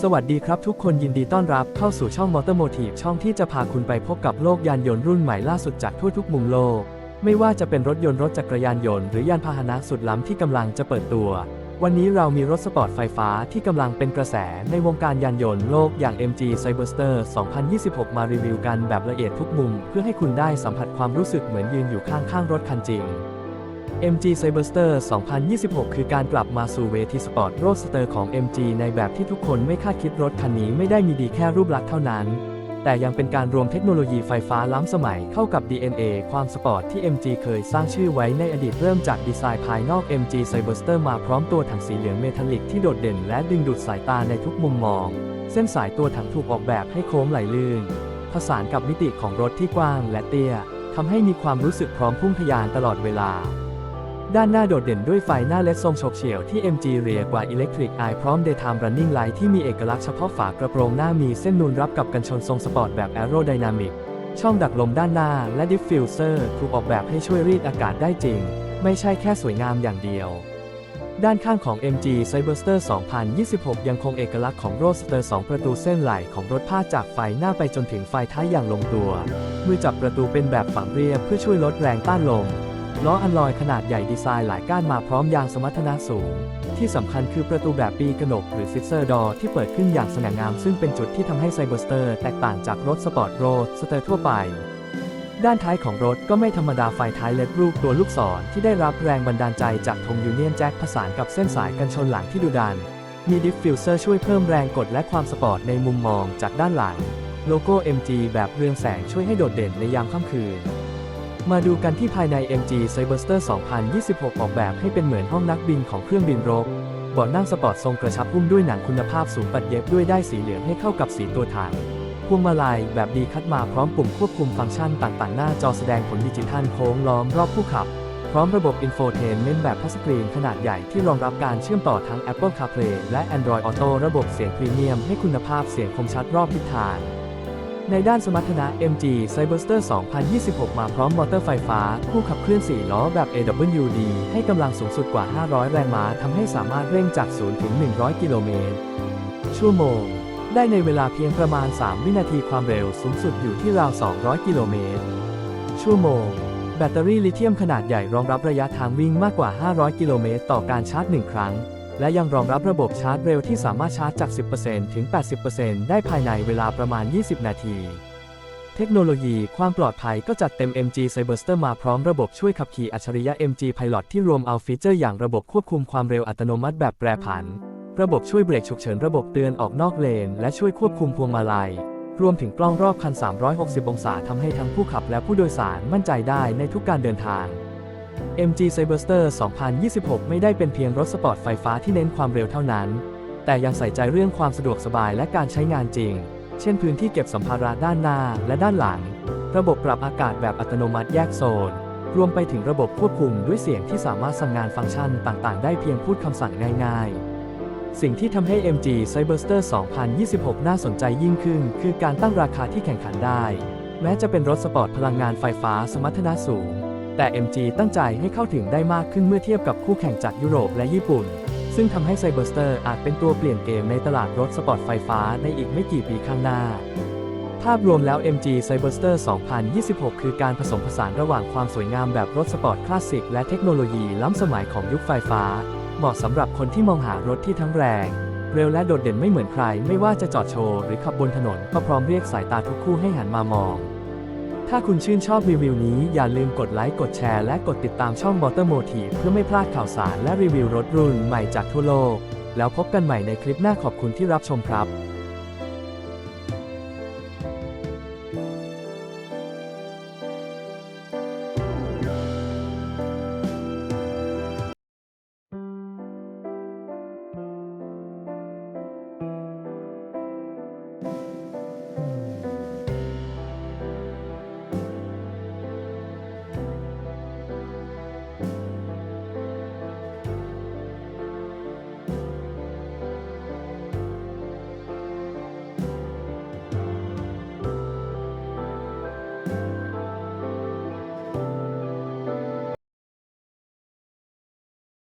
สวัสดีครับทุกคนยินดีต้อนรับเข้าสู่ช่อง Motor Motive ช่องที่จะพาคุณไปพบกับโลกยานยนต์รุ่นใหม่ล่าสุดจากทั่วทุกมุมโลก ไม่ว่าจะเป็นรถยนต์รถจักรยานยนต์หรือยานพาหนะสุดล้ำที่กำลังจะเปิดตัว วันนี้เรามีรถสปอร์ตไฟฟ้าที่กำลังเป็นกระแสในวงการยานยนต์โลกอย่าง MG Cyberster 2026 มารีวิวกันแบบละเอียดทุกมุม เพื่อให้คุณได้สัมผัสความรู้สึกเหมือนยืนอยู่ข้างๆรถคันจริง MG Cyberster 2026 คือการกลับมาสู่เวทีสปอร์ตโรดสเตอร์ของ MG ในแบบที่ทุกคนไม่คาดคิดรถคันนี้ไม่ได้มีดีแค่รูปลักษณ์เท่านั้น แต่ยังเป็นการรวมเทคโนโลยีไฟฟ้าล้ำสมัยเข้ากับ DNA ความสปอร์ตที่ MG เคยสร้างชื่อไว้ในอดีตเริ่มจากดีไซน์ภายนอก MG Cyberster มาพร้อมตัวถังสีเหลืองเมทัลลิกที่โดดเด่นและดึงดูดสายตาในทุกมุมมอง เส้นสายตัวถังถูกออกแบบให้โค้งไหลลื่น ผสานกับมิติของรถที่กว้างและเตี้ยทำให้มีความรู้สึกพร้อมพุ่งทะยานตลอดเวลา ด้านหน้าโดดเด่นด้วยไฟหน้าเลดทรงฉบเฉี่ยวที่ MG เรียกว่า Electric Eye พร้อม Daytime Running Light ที่มีเอกลักษณ์เฉพาะฝากระโปรงหน้ามีเส้นนูนรับกับกันชนทรงสปอร์ตแบบ Aerodynamic ช่องดักลมด้านหน้าและ Diffuser ถูกออกแบบให้ช่วยรีดอากาศได้จริง ไม่ใช่แค่สวยงามอย่างเดียว ด้านข้างของ MG Cyberster 2026 ยังคงเอกลักษณ์ของโรสเตอร์2ประตูเส้นไหลของรถพาดจากไฟหน้าไปจนถึงไฟท้ายอย่างลงตัว มือจับประตูเป็นแบบฝังเรียบเพื่อช่วยลดแรงต้านลม ล้ออันลอยขนาดใหญ่ดีไซน์หลายก้านมาพร้อมยางสมรรถนะสูง ที่สำคัญคือประตูแบบปีกระหนกหรือซิสเซอร์ดอที่เปิดขึ้นอย่างสง่างาม ซึ่งเป็นจุดที่ทำให้ไซเบอร์สเตอร์แตกต่างจากรถสปอร์ตโรดสเตอร์ทั่วไป ด้านท้ายของรถก็ไม่ธรรมดาไฟท้ายเล็ดรูปตัวลูกศรที่ได้รับแรงบันดาลใจจากธงยูเนียนแจ็คผสานกับเส้นสายกันชนหลังที่ดุดัน มีดิฟฟิวเซอร์ช่วยเพิ่มแรงกดและความสปอร์ตในมุมมองจากด้านหลัง โลโก้ MG แบบเรืองแสงช่วยให้โดดเด่นในยามค่ำคืน มาดูกันที่ภายใน MG Cyberster 2026 ออกแบบให้เป็นเหมือนห้องนักบินของเครื่องบินรบเบาะนั่งสปอร์ตทรงกระชับหุ้มด้วยหนังคุณภาพสูงปัดเย็บด้วยได้สีเหลืองให้เข้ากับสีตัวถังพวงมาลัยแบบดีคัดมาพร้อมปุ่มควบคุมฟังก์ชันต่างๆ หน้าจอแสดงผลดิจิทัลโค้งล้อมรอบผู้ขับ พร้อมระบบอินโฟเทนเมนต์แบบทัสกรีนขนาดใหญ่ที่รองรับการเชื่อมต่อทั้ง Apple CarPlay และ Android Auto ระบบเสียงพรีเมียมให้คุณภาพเสียงคมชัดรอบทิศทาง ในด้านสมรรถนะ MG Cyberster 2026 มาพร้อมมอเตอร์ไฟฟ้า คู่ขับเคลื่อน 4 ล้อแบบ AWD ให้กำลังสูงสุดกว่า 500 แรงม้าทำให้สามารถเร่งจาก 0 ถึง 100 กิโลเมตร ชั่วโมง ได้ในเวลาเพียงประมาณ 3 วินาทีความเร็วสูงสุดอยู่ที่ราว 200 กิโลเมตร ชั่วโมง แบตเตอรี่ลิเธียมขนาดใหญ่รองรับระยะทางวิ่งมากกว่า 500 กิโลเมตรต่อการชาร์จ 1 ครั้ง และยังรองรับระบบชาร์จเร็วที่สามารถชาร์จจาก 10%ถึง 80%ได้ภายในเวลาประมาณ 20 นาที เทคโนโลยีความปลอดภัยก็จัดเต็ม MG Cyberster มาพร้อมระบบช่วยขับขี่อัจฉริยะ MG Pilot ที่รวมเอาฟีเจอร์อย่างระบบควบคุมความเร็วอัตโนมัติแบบแปรผัน ระบบช่วยเบรกฉุกเฉินระบบเตือนออกนอกเลน และช่วยควบคุมพวงมาลัย รวมถึงกล้องรอบคัน 360 องศาทำให้ทั้งผู้ขับและผู้โดยสารมั่นใจได้ในทุกการเดินทาง MG Cyberster 2026 ไม่ได้เป็นเพียงรถสปอร์ตไฟฟ้าที่เน้นความเร็วเท่านั้น แต่ยังใส่ใจเรื่องความสะดวกสบายและการใช้งานจริง เช่นพื้นที่เก็บสัมภาระด้านหน้าและด้านหลัง ระบบปรับอากาศแบบอัตโนมัติแยกโซน รวมไปถึงระบบควบคุมด้วยเสียงที่สามารถสั่งงานฟังก์ชันต่าง ๆ ได้เพียงพูดคำสั่งง่าย ๆสิ่งที่ทำให้ MG Cyberster 2026 น่าสนใจยิ่งขึ้น คือการตั้งราคาที่แข่งขันได้ แม้จะเป็นรถสปอร์ตพลังงานไฟฟ้าสมรรถนะสูง แต่ MG ตั้งใจให้เข้าถึงได้มากขึ้นเมื่อเทียบกับคู่แข่งจากยุโรปและญี่ปุ่น ซึ่งทำให้ Cyberster อาจเป็นตัวเปลี่ยนเกมในตลาดรถสปอร์ตไฟฟ้าในอีกไม่กี่ปีข้างหน้า ภาพรวมแล้ว MG Cyberster 2026 คือการผสมผสานระหว่างความสวยงามแบบรถสปอร์ตคลาสสิกและเทคโนโลยีล้ำสมัยของยุคไฟฟ้า เหมาะสำหรับคนที่มองหารถที่ทั้งแรง เร็วและโดดเด่นไม่เหมือนใคร ไม่ว่าจะจอดโชว์หรือขับบนถนนก็พร้อมเรียกสายตาทุกคู่ให้หันมามอง ถ้าคุณชื่นชอบรีวิวนี้อย่าลืมกดไลค์กดแชร์และกดติดตามช่อง Motor Motive เพื่อไม่พลาดข่าวสารและรีวิวรถรุ่นใหม่จากทั่วโลก แล้วพบกันใหม่ในคลิปหน้าขอบคุณที่รับชมครับ